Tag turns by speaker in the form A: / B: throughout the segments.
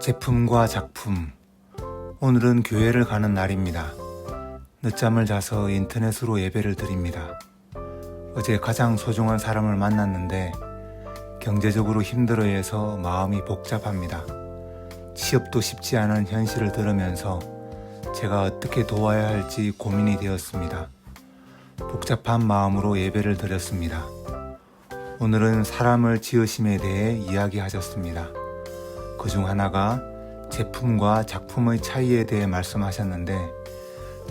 A: 제품과 작품. 오늘은 교회를 가는 날입니다. 늦잠을 자서 인터넷으로 예배를 드립니다. 어제 가장 소중한 사람을 만났는데 경제적으로 힘들어해서 마음이 복잡합니다. 취업도 쉽지 않은 현실을 들으면서 제가 어떻게 도와야 할지 고민이 되었습니다. 복잡한 마음으로 예배를 드렸습니다. 오늘은 사람을 지으심에 대해 이야기하셨습니다. 그 중 하나가 제품과 작품의 차이에 대해 말씀하셨는데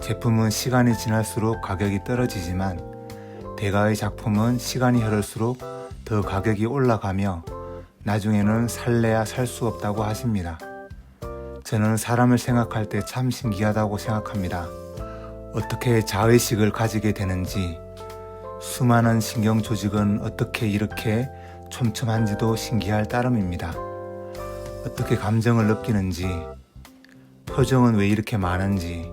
A: 제품은 시간이 지날수록 가격이 떨어지지만 대가의 작품은 시간이 흐를수록 더 가격이 올라가며 나중에는 살래야 살 수 없다고 하십니다. 저는 사람을 생각할 때 참 신기하다고 생각합니다. 어떻게 자의식을 가지게 되는지, 수많은 신경 조직은 어떻게 이렇게 촘촘한지도 신기할 따름입니다. 어떻게 감정을 느끼는지, 표정은 왜 이렇게 많은지,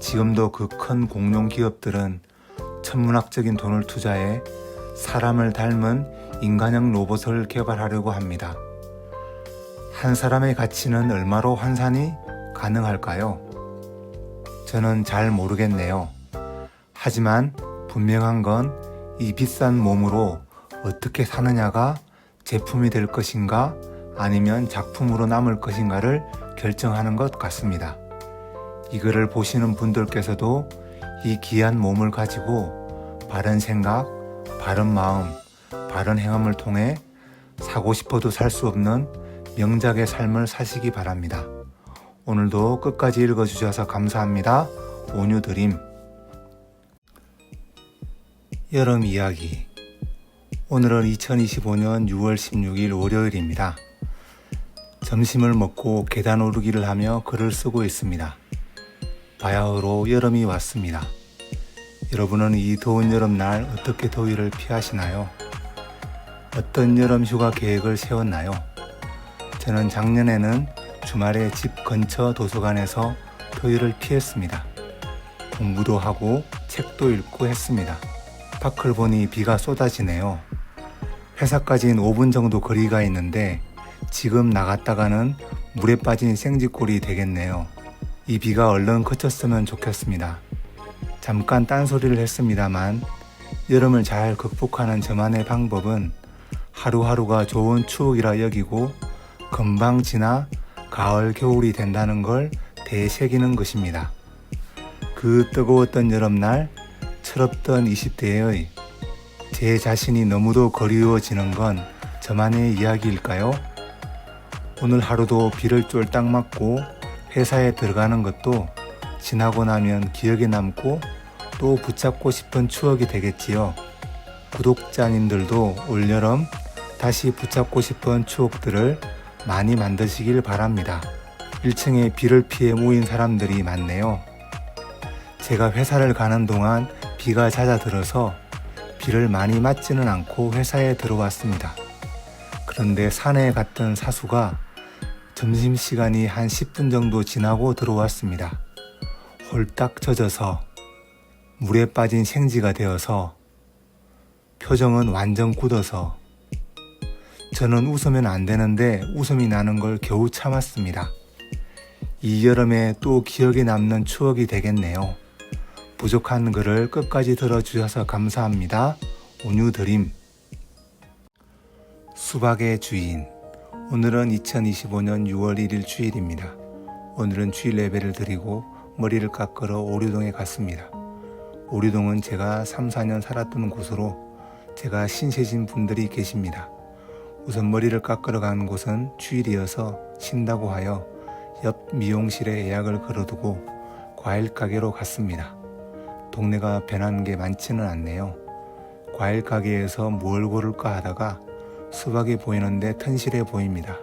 A: 지금도 그 큰 공룡 기업들은 천문학적인 돈을 투자해 사람을 닮은 인간형 로봇을 개발하려고 합니다. 한 사람의 가치는 얼마로 환산이 가능할까요? 저는 잘 모르겠네요. 하지만 분명한 건 이 비싼 몸으로 어떻게 사느냐가 제품이 될 것인가 아니면 작품으로 남을 것인가를 결정하는 것 같습니다. 이 글을 보시는 분들께서도 이 귀한 몸을 가지고 바른 생각, 바른 마음, 바른 행함을 통해 사고 싶어도 살 수 없는 명작의 삶을 사시기 바랍니다. 오늘도 끝까지 읽어주셔서 감사합니다. 온유드림 여름 이야기 오늘은 2025년 6월 16일 월요일입니다. 점심을 먹고 계단 오르기를 하며 글을 쓰고 있습니다. 바야흐로 여름이 왔습니다. 여러분은 이 더운 여름날 어떻게 더위를 피하시나요? 어떤 여름 휴가 계획을 세웠나요? 저는 작년에는 주말에 집 근처 도서관에서 더위를 피했습니다. 공부도 하고 책도 읽고 했습니다. 밖을 보니 비가 쏟아지네요. 회사까지는 5분 정도 거리가 있는데 지금 나갔다가는 물에 빠진 생쥐꼴이 되겠네요. 이 비가 얼른 그쳤으면 좋겠습니다. 잠깐 딴소리를 했습니다만 여름을 잘 극복하는 저만의 방법은 하루하루가 좋은 추억이라 여기고 금방 지나 가을 겨울이 된다는 걸 되새기는 것입니다. 그 뜨거웠던 여름날 철없던 20대의 제 자신이 너무도 그리워지는 건 저만의 이야기일까요? 오늘 하루도 비를 쫄딱 맞고 회사에 들어가는 것도 지나고 나면 기억에 남고 또 붙잡고 싶은 추억이 되겠지요. 구독자님들도 올여름 다시 붙잡고 싶은 추억들을 많이 만드시길 바랍니다. 1층에 비를 피해 모인 사람들이 많네요. 제가 회사를 가는 동안 비가 잦아들어서 비를 많이 맞지는 않고 회사에 들어왔습니다. 그런데 산에 갔던 사수가 점심시간이 한 10분 정도 지나고 들어왔습니다. 홀딱 젖어서 물에 빠진 생지가 되어서 표정은 완전 굳어서 저는 웃으면 안 되는데 웃음이 나는 걸 겨우 참았습니다. 이 여름에 또 기억에 남는 추억이 되겠네요. 부족한 글을 끝까지 들어주셔서 감사합니다. 온유드림 수박의 주인 오늘은 2025년 6월 1일 주일입니다. 오늘은 주일 예배를 드리고 머리를 깎으러 오류동에 갔습니다. 오류동은 제가 3, 4년 살았던 곳으로 제가 신세진 분들이 계십니다. 우선 머리를 깎으러 가는 곳은 주일이어서 쉰다고 하여 옆 미용실에 예약을 걸어두고 과일 가게로 갔습니다. 동네가 변한 게 많지는 않네요. 과일 가게에서 뭘 고를까 하다가 수박이 보이는데 튼실해 보입니다.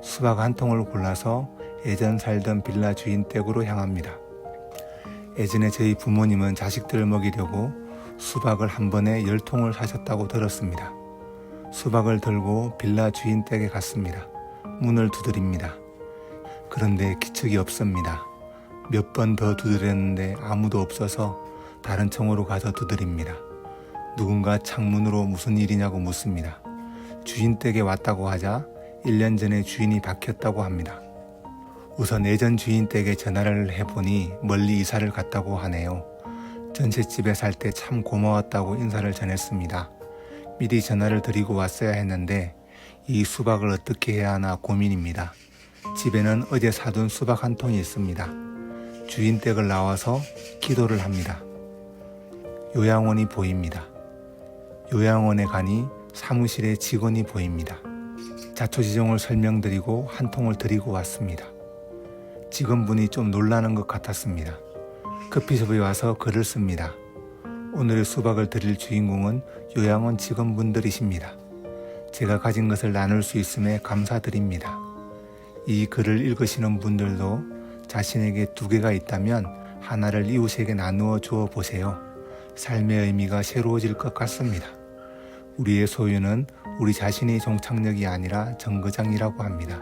A: 수박 한 통을 골라서 예전 살던 빌라 주인 댁으로 향합니다. 예전에 저희 부모님은 자식들을 먹이려고 수박을 한 번에 열 통을 사셨다고 들었습니다. 수박을 들고 빌라 주인 댁에 갔습니다. 문을 두드립니다. 그런데 기척이 없습니다. 몇 번 더 두드렸는데 아무도 없어서 다른 청으로 가서 두드립니다. 누군가 창문으로 무슨 일이냐고 묻습니다. 주인 댁에 왔다고 하자 1년 전에 주인이 바뀌었다고 합니다. 우선 예전 주인 댁에 전화를 해보니 멀리 이사를 갔다고 하네요. 전셋집에 살 때 참 고마웠다고 인사를 전했습니다. 미리 전화를 드리고 왔어야 했는데 이 수박을 어떻게 해야 하나 고민입니다. 집에는 어제 사둔 수박 한 통이 있습니다. 주인 댁을 나와서 기도를 합니다. 요양원이 보입니다. 요양원에 가니 사무실에 직원이 보입니다. 자초지종을 설명드리고 한 통을 드리고 왔습니다. 직원분이 좀 놀라는 것 같았습니다. 커피숍에 와서 글을 씁니다. 오늘의 수박을 드릴 주인공은 요양원 직원분들이십니다. 제가 가진 것을 나눌 수 있음에 감사드립니다. 이 글을 읽으시는 분들도 자신에게 두 개가 있다면 하나를 이웃에게 나누어 주어 보세요. 삶의 의미가 새로워질 것 같습니다. 우리의 소유는 우리 자신의 종착역이 아니라 정거장이라고 합니다.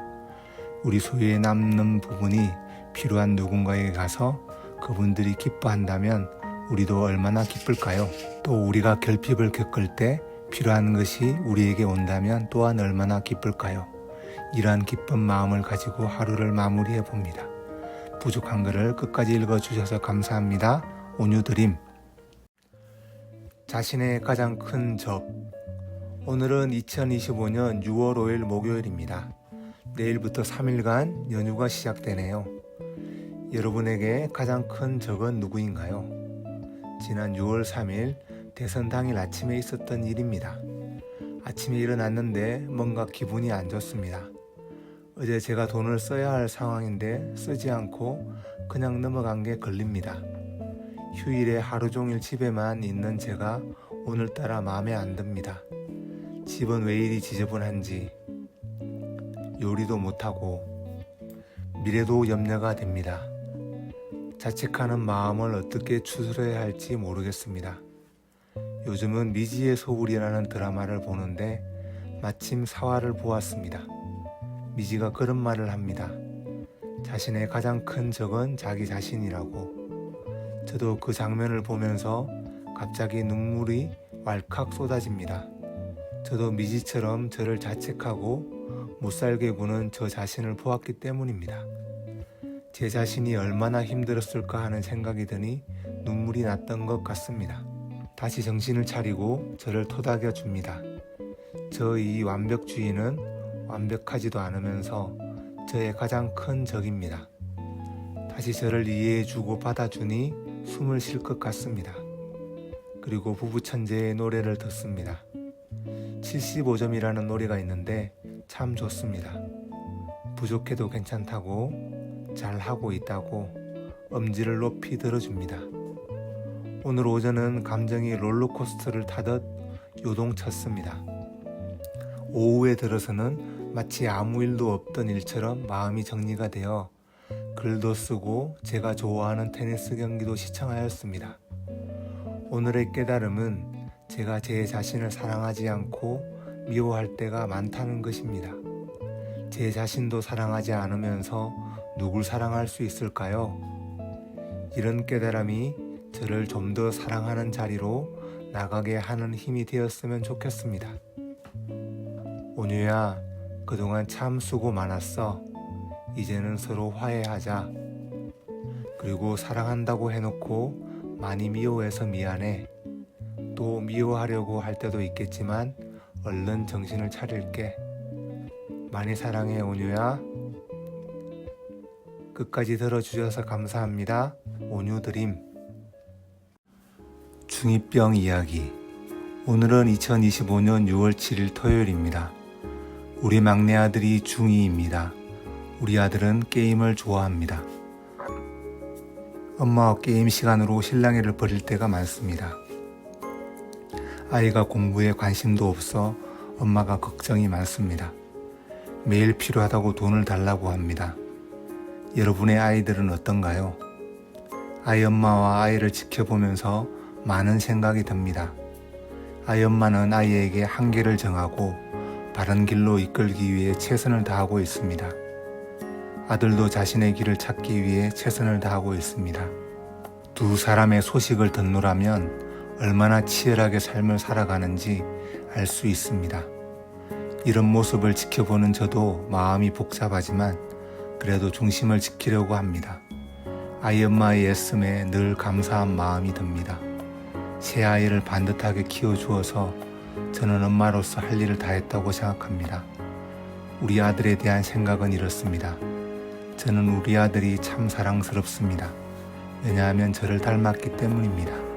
A: 우리 소유에 남는 부분이 필요한 누군가에게 가서 그분들이 기뻐한다면 우리도 얼마나 기쁠까요? 또 우리가 결핍을 겪을 때 필요한 것이 우리에게 온다면 또한 얼마나 기쁠까요? 이러한 기쁜 마음을 가지고 하루를 마무리해 봅니다. 부족한 글을 끝까지 읽어 주셔서 감사합니다. 온유드림. 자신의 가장 큰 적. 오늘은 2025년 6월 5일 목요일입니다. 내일부터 3일간 연휴가 시작되네요. 여러분에게 가장 큰 적은 누구인가요? 지난 6월 3일 대선 당일 아침에 있었던 일입니다. 아침에 일어났는데 뭔가 기분이 안 좋습니다. 어제 제가 돈을 써야 할 상황인데 쓰지 않고 그냥 넘어간 게 걸립니다. 휴일에 하루 종일 집에만 있는 제가 오늘따라 마음에 안 듭니다. 집은 왜 이리 지저분한지 요리도 못하고 미래도 염려가 됩니다. 자책하는 마음을 어떻게 추스려야 할지 모르겠습니다. 요즘은 미지의 소울이라는 드라마를 보는데 마침 사화를 보았습니다. 미지가 그런 말을 합니다. 자신의 가장 큰 적은 자기 자신이라고. 저도 그 장면을 보면서 갑자기 눈물이 왈칵 쏟아집니다. 저도 미지처럼 저를 자책하고 못살게 구는 저 자신을 보았기 때문입니다. 제 자신이 얼마나 힘들었을까 하는 생각이 드니 눈물이 났던 것 같습니다. 다시 정신을 차리고 저를 토닥여 줍니다. 저 이 완벽주의는 완벽하지도 않으면서 저의 가장 큰 적입니다. 다시 저를 이해해주고 받아주니 숨을 쉴 것 같습니다. 그리고 부부천재의 노래를 듣습니다. 75점이라는 노래가 있는데 참 좋습니다. 부족해도 괜찮다고 잘하고 있다고 엄지를 높이 들어줍니다. 오늘 오전은 감정이 롤러코스터를 타듯 요동쳤습니다. 오후에 들어서는 마치 아무 일도 없던 일처럼 마음이 정리가 되어 글도 쓰고 제가 좋아하는 테니스 경기도 시청하였습니다. 오늘의 깨달음은 제가 제 자신을 사랑하지 않고 미워할 때가 많다는 것입니다. 제 자신도 사랑하지 않으면서 누굴 사랑할 수 있을까요? 이런 깨달음이 저를 좀 더 사랑하는 자리로 나가게 하는 힘이 되었으면 좋겠습니다. 온유야, 그동안 참 수고 많았어. 이제는 서로 화해하자. 그리고 사랑한다고 해놓고 많이 미워해서 미안해. 또 미워하려고 할 때도 있겠지만 얼른 정신을 차릴게. 많이 사랑해 온유야. 끝까지 들어주셔서 감사합니다. 온유 드림. 중2병 이야기. 오늘은 2025년 6월 7일 토요일입니다. 우리 막내 아들이 중2입니다. 우리 아들은 게임을 좋아합니다. 엄마와 게임 시간으로 실랑이를 벌일 때가 많습니다. 아이가 공부에 관심도 없어 엄마가 걱정이 많습니다. 매일 필요하다고 돈을 달라고 합니다. 여러분의 아이들은 어떤가요? 아이 엄마와 아이를 지켜보면서 많은 생각이 듭니다. 아이 엄마는 아이에게 한계를 정하고 바른 길로 이끌기 위해 최선을 다하고 있습니다. 아들도 자신의 길을 찾기 위해 최선을 다하고 있습니다. 두 사람의 소식을 듣노라면 얼마나 치열하게 삶을 살아가는지 알 수 있습니다. 이런 모습을 지켜보는 저도 마음이 복잡하지만 그래도 중심을 지키려고 합니다. 아이 엄마의 애씀에 늘 감사한 마음이 듭니다. 새 아이를 반듯하게 키워주어서 저는 엄마로서 할 일을 다 했다고 생각합니다. 우리 아들에 대한 생각은 이렇습니다. 저는 우리 아들이 참 사랑스럽습니다. 왜냐하면 저를 닮았기 때문입니다.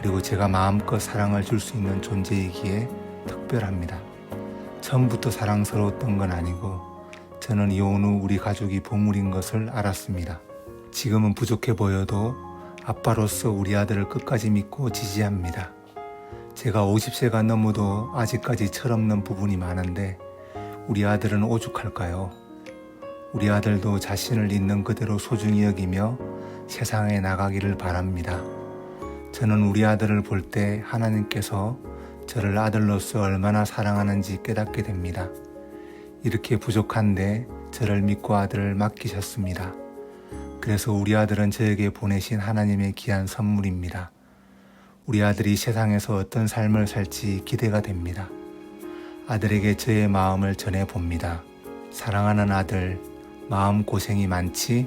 A: 그리고 제가 마음껏 사랑을 줄 수 있는 존재이기에 특별합니다. 처음부터 사랑스러웠던 건 아니고 저는 이혼 후 우리 가족이 보물인 것을 알았습니다. 지금은 부족해 보여도 아빠로서 우리 아들을 끝까지 믿고 지지합니다. 제가 50세가 넘어도 아직까지 철없는 부분이 많은데 우리 아들은 오죽할까요? 우리 아들도 자신을 있는 그대로 소중히 여기며 세상에 나가기를 바랍니다. 저는 우리 아들을 볼 때 하나님께서 저를 아들로서 얼마나 사랑하는지 깨닫게 됩니다. 이렇게 부족한데 저를 믿고 아들을 맡기셨습니다. 그래서 우리 아들은 저에게 보내신 하나님의 귀한 선물입니다. 우리 아들이 세상에서 어떤 삶을 살지 기대가 됩니다. 아들에게 저의 마음을 전해 봅니다. 사랑하는 아들, 마음 고생이 많지?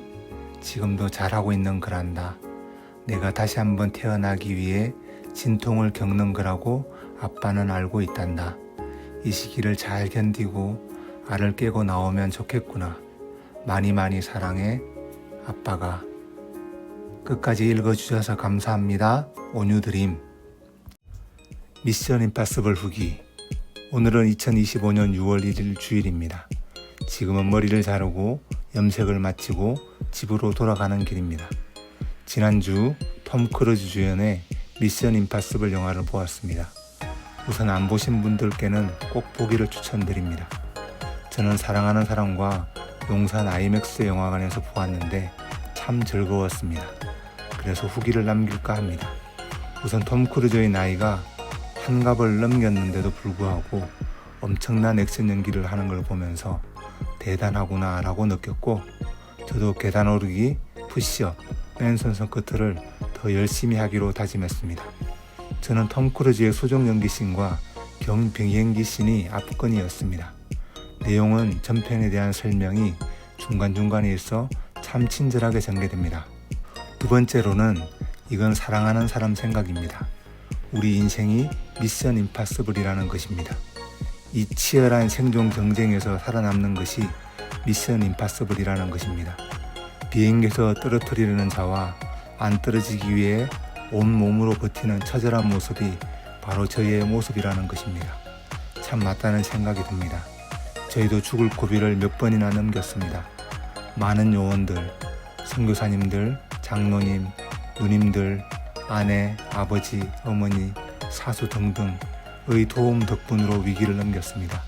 A: 지금도 잘하고 있는 거란다. 내가 다시 한번 태어나기 위해 진통을 겪는 거라고 아빠는 알고 있단다. 이 시기를 잘 견디고 알을 깨고 나오면 좋겠구나. 많이 많이 사랑해. 아빠가. 끝까지 읽어주셔서 감사합니다. 온유드림. 미션 임파서블 후기. 오늘은 2025년 6월 1일 주일입니다. 지금은 머리를 자르고 염색을 마치고 집으로 돌아가는 길입니다. 지난주 톰 크루즈 주연의 미션 임파서블 영화를 보았습니다. 우선 안 보신 분들께는 꼭 보기를 추천드립니다. 저는 사랑하는 사람과 용산 아이맥스 영화관에서 보았는데 참 즐거웠습니다. 그래서 후기를 남길까 합니다. 우선 톰 크루즈의 나이가 한갑을 넘겼는데도 불구하고 엄청난 액션 연기를 하는 걸 보면서 대단하구나 라고 느꼈고 저도 계단 오르기, 푸시업, 맨손 스쿼트를 더 열심히 하기로 다짐했습니다. 저는 톰 크루즈의 소정 연기씬과 경 비행기 씬이 압권이었습니다. 내용은 전편에 대한 설명이 중간중간에 있어 참 친절하게 전개됩니다. 두 번째로는 이건 사랑하는 사람 생각입니다. 우리 인생이 미션 임파서블이라는 것입니다. 이 치열한 생존 경쟁에서 살아남는 것이 미션 임파서블이라는 것입니다. 비행기에서 떨어뜨리려는 자와 안 떨어지기 위해 온 몸으로 버티는 처절한 모습이 바로 저희의 모습이라는 것입니다. 참 맞다는 생각이 듭니다. 저희도 죽을 고비를 몇 번이나 넘겼습니다. 많은 요원들, 선교사님들, 장로님, 누님들, 아내, 아버지, 어머니, 사수 등등의 도움 덕분으로 위기를 넘겼습니다.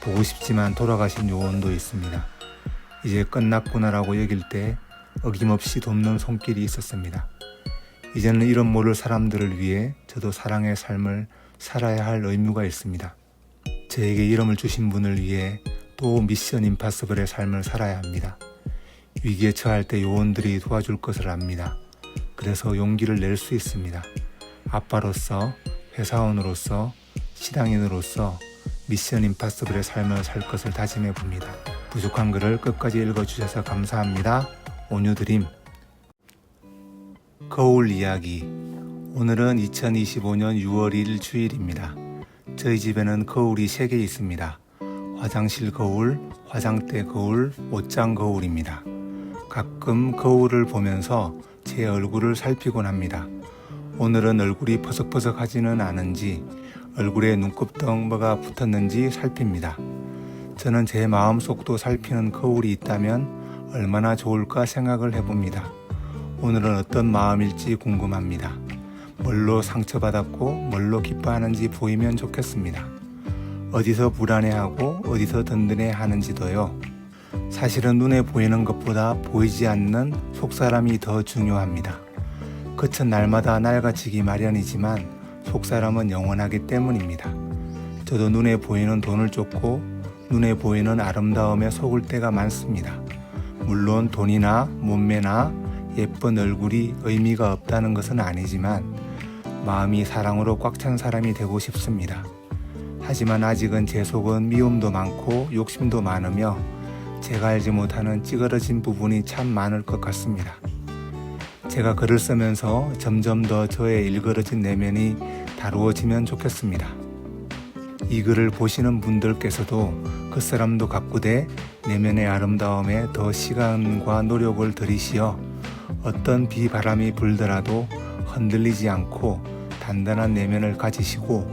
A: 보고 싶지만 돌아가신 요원도 있습니다. 이제 끝났구나라고 여길 때 어김없이 돕는 손길이 있었습니다. 이제는 이런 모를 사람들을 위해 저도 사랑의 삶을 살아야 할 의무가 있습니다. 저에게 이름을 주신 분을 위해 또 미션 임파서블의 삶을 살아야 합니다. 위기에 처할 때 요원들이 도와줄 것을 압니다. 그래서 용기를 낼 수 있습니다. 아빠로서, 회사원으로서, 시당인으로서 미션 임파서블의 삶을 살 것을 다짐해 봅니다. 부족한 글을 끝까지 읽어주셔서 감사합니다. 온유드림 거울 이야기 오늘은 2025년 6월 1일 주일입니다. 저희 집에는 거울이 3개 있습니다. 화장실 거울, 화장대 거울, 옷장 거울입니다. 가끔 거울을 보면서 제 얼굴을 살피곤 합니다. 오늘은 얼굴이 퍼석퍼석하지는 않은지 얼굴에 눈곱덩 뭐가 붙었는지 살핍니다. 저는 제 마음속도 살피는 거울이 있다면 얼마나 좋을까 생각을 해봅니다. 오늘은 어떤 마음일지 궁금합니다. 뭘로 상처받았고 뭘로 기뻐하는지 보이면 좋겠습니다. 어디서 불안해하고 어디서 든든해 하는지도요. 사실은 눈에 보이는 것보다 보이지 않는 속사람이 더 중요합니다. 끝은 날마다 낡아지기 마련이지만 속사람은 영원하기 때문입니다. 저도 눈에 보이는 돈을 쫓고 눈에 보이는 아름다움에 속을 때가 많습니다. 물론 돈이나 몸매나 예쁜 얼굴이 의미가 없다는 것은 아니지만 마음이 사랑으로 꽉 찬 사람이 되고 싶습니다. 하지만 아직은 제 속은 미움도 많고 욕심도 많으며 제가 알지 못하는 찌그러진 부분이 참 많을 것 같습니다. 제가 글을 쓰면서 점점 더 저의 일그러진 내면이 다루어지면 좋겠습니다. 이 글을 보시는 분들께서도 그 사람도 가꾸되 내면의 아름다움에 더 시간과 노력을 들이시어 어떤 비바람이 불더라도 흔들리지 않고 단단한 내면을 가지시고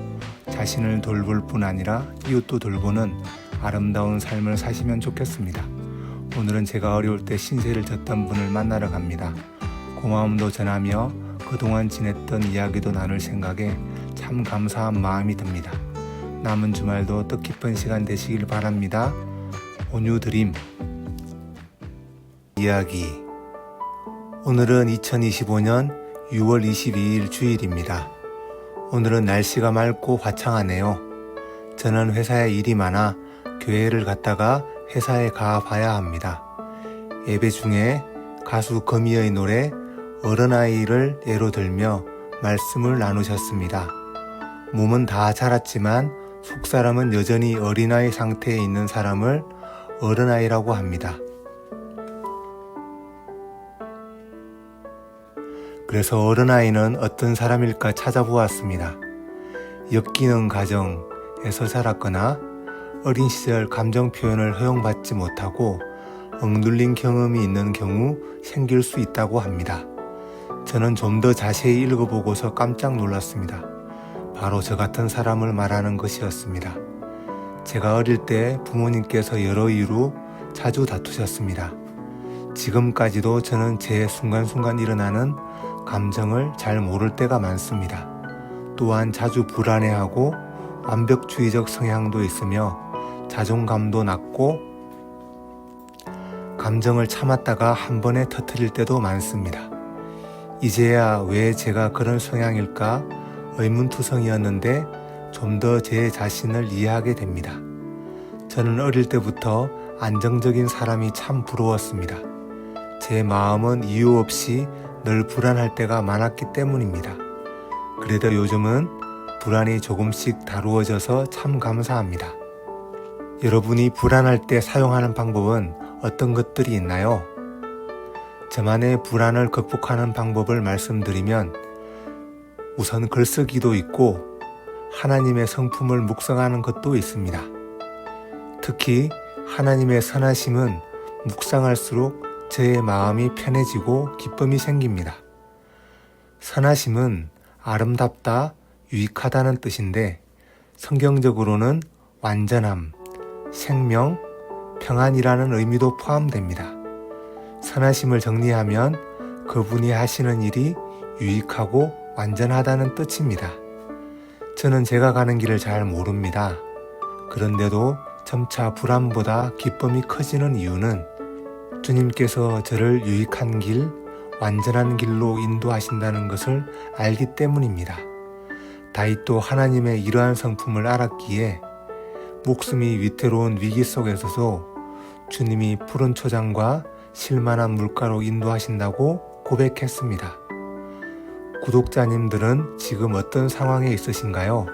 A: 자신을 돌볼 뿐 아니라 이웃도 돌보는 아름다운 삶을 사시면 좋겠습니다. 오늘은 제가 어려울 때 신세를 졌던 분을 만나러 갑니다. 고마움도 전하며 그동안 지냈던 이야기도 나눌 생각에 참 감사한 마음이 듭니다. 남은 주말도 뜻깊은 시간 되시길 바랍니다. 온유 드림 이야기 오늘은 2025년 6월 22일 주일입니다. 오늘은 날씨가 맑고 화창하네요. 저는 회사에 일이 많아 교회를 갔다가 회사에 가 봐야 합니다. 예배 중에 가수 거미의 노래 어른아이를 예로 들며 말씀을 나누셨습니다. 몸은 다 자랐지만 속사람은 여전히 어린아이 상태에 있는 사람을 어른아이라고 합니다. 그래서 어른아이는 어떤 사람일까 찾아보았습니다. 엮이는 가정에서 자랐거나 어린 시절 감정 표현을 허용받지 못하고 억눌린 경험이 있는 경우 생길 수 있다고 합니다. 저는 좀 더 자세히 읽어보고서 깜짝 놀랐습니다. 바로 저 같은 사람을 말하는 것이었습니다. 제가 어릴 때 부모님께서 여러 이유로 자주 다투셨습니다. 지금까지도 저는 제 순간순간 일어나는 감정을 잘 모를 때가 많습니다. 또한 자주 불안해하고 완벽주의적 성향도 있으며 자존감도 낮고 감정을 참았다가 한 번에 터트릴 때도 많습니다. 이제야 왜 제가 그런 성향일까 의문투성이었는데 좀 더 제 자신을 이해하게 됩니다. 저는 어릴 때부터 안정적인 사람이 참 부러웠습니다. 제 마음은 이유 없이 늘 불안할 때가 많았기 때문입니다. 그래도 요즘은 불안이 조금씩 다루어져서 참 감사합니다. 여러분이 불안할 때 사용하는 방법은 어떤 것들이 있나요? 저만의 불안을 극복하는 방법을 말씀드리면 우선 글쓰기도 있고 하나님의 성품을 묵상하는 것도 있습니다. 특히 하나님의 선하심은 묵상할수록 저의 마음이 편해지고 기쁨이 생깁니다. 선하심은 아름답다, 유익하다는 뜻인데 성경적으로는 완전함, 생명, 평안이라는 의미도 포함됩니다. 선하심을 정리하면 그분이 하시는 일이 유익하고 완전하다는 뜻입니다. 저는 제가 가는 길을 잘 모릅니다. 그런데도 점차 불안보다 기쁨이 커지는 이유는 주님께서 저를 유익한 길, 완전한 길로 인도하신다는 것을 알기 때문입니다. 다윗도 하나님의 이러한 성품을 알았기에 목숨이 위태로운 위기 속에서도 주님이 푸른 초장과 실만한 물가로 인도하신다고 고백했습니다. 구독자님들은 지금 어떤 상황에 있으신가요?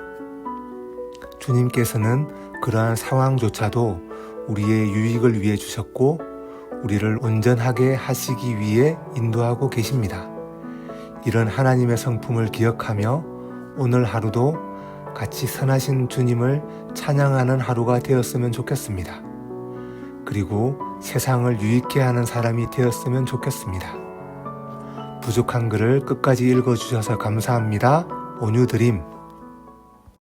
A: 주님께서는 그러한 상황조차도 우리의 유익을 위해 주셨고 우리를 온전하게 하시기 위해 인도하고 계십니다. 이런 하나님의 성품을 기억하며 오늘 하루도 같이 선하신 주님을 찬양하는 하루가 되었으면 좋겠습니다. 그리고 세상을 유익게 하는 사람이 되었으면 좋겠습니다. 부족한 글을 끝까지 읽어주셔서 감사합니다. 온유 드림.